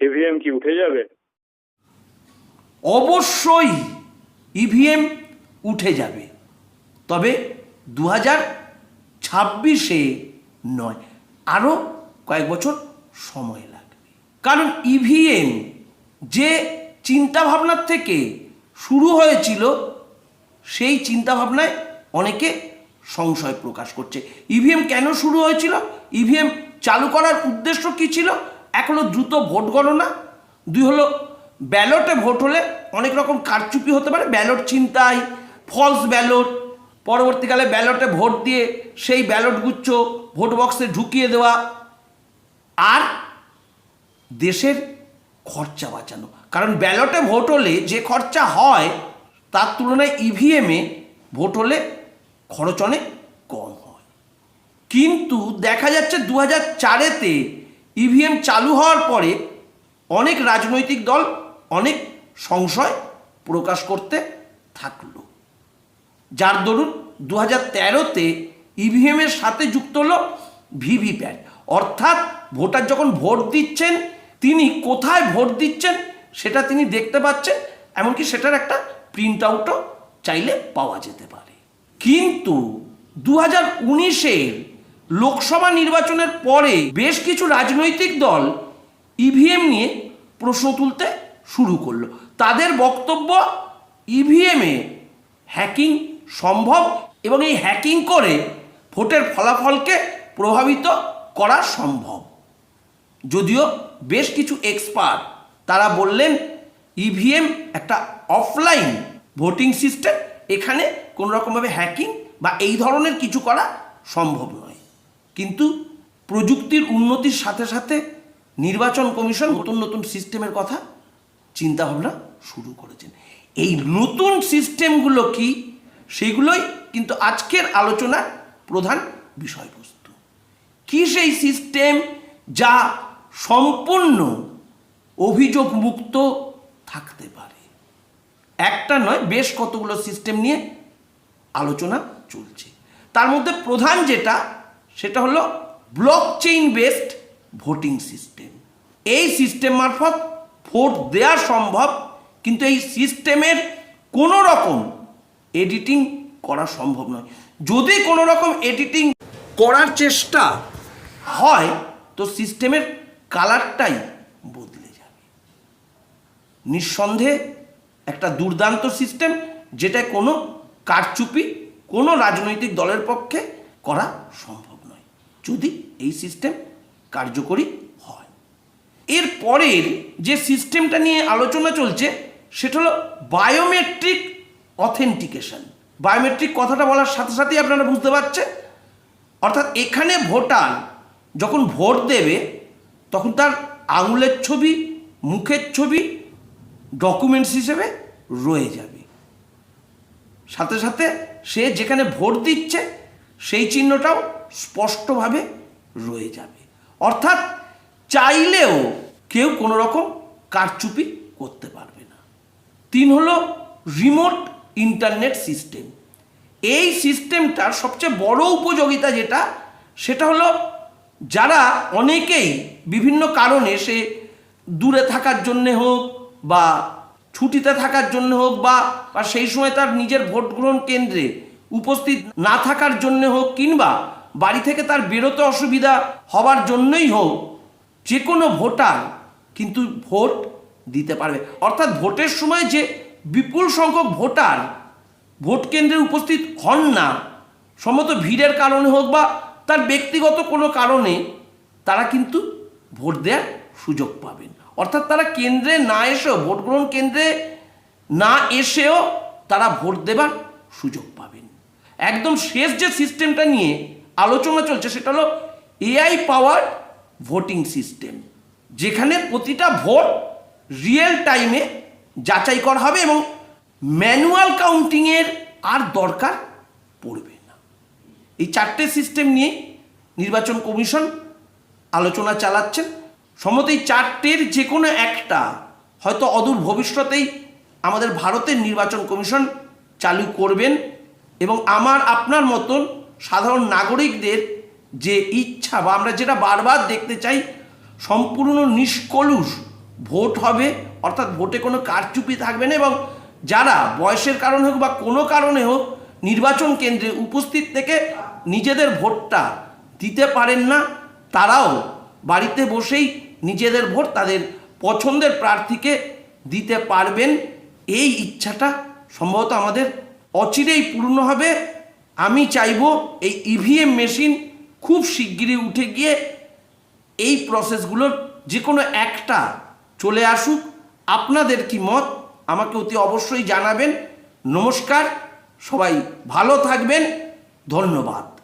EVM কি, উঠে যাবে? অবশ্যই ইভিএম উঠে যাবে। তবে দু হাজার ছাব্বিশে নয়, আরও কয়েক বছর সময় লাগবে। কারণ ইভিএম যে চিন্তাভাবনার থেকে শুরু হয়েছিল, সেই চিন্তাভাবনায় অনেকে সংশয় প্রকাশ করছে। ইভিএম কেন শুরু হয়েছিল? ইভিএম চালু করার উদ্দেশ্য কী ছিল? এক হলো দ্রুত ভোট গণনা, দুই হলো ব্যালটে ভোট হলে অনেক রকম কারচুপি হতে পারে, ব্যালট চিন্তাই ফলস ব্যালট পরবর্তীকালে ব্যালটে ভোট দিয়ে সেই ব্যালট গুচ্ছ, ভোট বক্সে ঢুকিয়ে দেওয়া আর দেশের খরচা বাঁচানো। কারণ ব্যালটে ভোট হলে যে খরচা হয়, তার তুলনায় ইভিএমে ভোট হলে খরচ অনেক কম হয়। কিন্তু দেখা যাচ্ছে দু হাজার চারেতে ইভিএম চালু হওয়ার পরে অনেক রাজনৈতিক দল, অনেক সংশয় প্রকাশ করতে থাকল। যার দরুন দু হাজার তেরোতে ইভিএমের সাথে যুক্ত হলো ভিভিপ্যাট অর্থাৎ ভোটার যখন ভোট দিচ্ছেন, তিনি কোথায় ভোট দিচ্ছেন সেটা তিনি দেখতে পাচ্ছেন, এমনকি সেটার একটা প্রিন্ট আউটও চাইলে পাওয়া যেতে পারে। কিন্তু দু হাজার উনিশের লোকসভা নির্বাচনের পরে বেশ কিছু রাজনৈতিক দল ইভিএম নিয়ে প্রশ্ন তুলতে শুরু করল। তাদের বক্তব্য ইভিএমে হ্যাকিং সম্ভব এবং এই হ্যাকিং করে ভোটের ফলাফলকে প্রভাবিত করা সম্ভব। যদিও বেশ কিছু এক্সপার্ট তারা বললেন ইভিএম একটা অফলাইন ভোটিং সিস্টেম এখানে কোনো রকমভাবে হ্যাকিং বা এই ধরনের কিছু করা সম্ভব নয়। কিন্তু প্রযুক্তির উন্নতির সাথে সাথে নির্বাচন কমিশন নতুন নতুন সিস্টেমের কথা চিন্তাভাবনা শুরু করেছেন। এই নতুন সিস্টেমগুলো কি? সেগুলোই কিন্তু আজকের আলোচনার প্রধান বিষয়বস্তু। কি সেই সিস্টেম যা সম্পূর্ণ অভিযোগ মুক্ত থাকতে পারে? একটা নয়, বেশ কতগুলো সিস্টেম নিয়ে আলোচনা চলছে। তার মধ্যে প্রধান যেটা সেটা হলো blockchain based voting system এই সিস্টেম মারফত ভোট দেওয়া সম্ভব, কিন্তু এই সিস্টেমের কোনো রকম এডিটিং করা সম্ভব নয়। যদি কোনো রকম এডিটিং করার চেষ্টা হয়, তো সিস্টেমের কালারটাই বদলে যাবে। নিঃসন্দেহে একটা দুর্দান্ত সিস্টেম যেটা কোনো কারচুপি কোনো রাজনৈতিক দলের পক্ষে করা সম্ভব। যদি এই সিস্টেম কার্যকরী হয়। এর পরের যে সিস্টেমটা নিয়ে আলোচনা চলছে, সেটা হলো বায়োমেট্রিক অথেন্টিকেশন বায়োমেট্রিক কথাটা বলার সাথে সাথেই আপনারা বুঝতে পারছেন। অর্থাৎ এখানে ভোটার যখন ভোট দেবে, তখন তার আঙুলের ছবি, মুখের ছবি ডকুমেন্টস হিসেবে রয়ে যাবে। সাথে সাথে সে যেখানে ভোট দিচ্ছে সেই চিহ্নটাও স্পষ্টভাবে রয়ে যাবে। অর্থাৎ চাইলেও কেউ কোনো রকম কারচুপি করতে পারবে না। তিন হলো রিমোট ইন্টারনেট সিস্টেম এই সিস্টেমটার সবচেয়ে বড় উপযোগিতা যেটা, সেটা হলো যারা অনেকেই বিভিন্ন কারণে সে দূরে থাকার জন্যে হোক বা ছুটিতে থাকার জন্য হোক বা সেই সময় তার নিজের ভোট গ্রহণ কেন্দ্রে উপস্থিত না থাকার জন্য হোক কিংবা বাড়ি থেকে তার বেরোতে অসুবিধা হওয়ার জন্যই হোক, যে কোনো ভোটার কিন্তু ভোট দিতে পারবে। অর্থাৎ ভোটের সময় যে বিপুল সংখ্যক ভোটার ভোট কেন্দ্রে উপস্থিত হন না, সম্ভবত ভিড়ের কারণে হোক বা তার ব্যক্তিগত কোনো কারণে তারা কিন্তু ভোট দেওয়ার সুযোগ পাবেন। অর্থাৎ তারা কেন্দ্রে না এসেও ভোট গ্রহণ কেন্দ্রে না এসেও তারা ভোট দেবার সুযোগ পাবেন। একদম শেষ যে সিস্টেমটা নিয়ে আলোচনা চলছে, সেটা হলো এআই পাওয়ার ভোটিং সিস্টেম যেখানে প্রতিটা ভোট রিয়েল টাইমে যাচাই করা হবে এবং ম্যানুয়াল কাউন্টিংয়ের আর দরকার পড়বে না। এই চারটে সিস্টেম নিয়ে নির্বাচন কমিশন আলোচনা চালাচ্ছেন। সম্ভবত এই চারটের যে কোনো একটা হয়তো অদূর ভবিষ্যতেই আমাদের ভারতের নির্বাচন কমিশন চালু করবেন। এবং আমার, আপনার মতন সাধারণ নাগরিকদের যে ইচ্ছা বা আমরা যেটা বারবার দেখতে চাই, সম্পূর্ণ নিষ্কলুষ ভোট হবে, অর্থাৎ ভোটে কোনো কারচুপি থাকবে না এবং যারা বয়সের কারণে হোক বা কোনো কারণে হোক নির্বাচন কেন্দ্রে উপস্থিত থেকে নিজেদের ভোটটা দিতে পারেন না, তারাও বাড়িতে বসেই নিজেদের ভোট তাদের পছন্দের প্রার্থীকে দিতে পারবেন। এই ইচ্ছাটা সম্ভবত আমাদের অচিরেই পূর্ণ হবে। আমি চাইব এই ইভিএম মেশিন খুব শিগগিরই উঠে গিয়ে এই প্রসেসগুলোর যে কোনো একটা চলে আসুক। আপনাদের কি মত? আমাকে অতি অবশ্যই জানাবেন। নমস্কার, সবাই ভালো থাকবেন। ধন্যবাদ।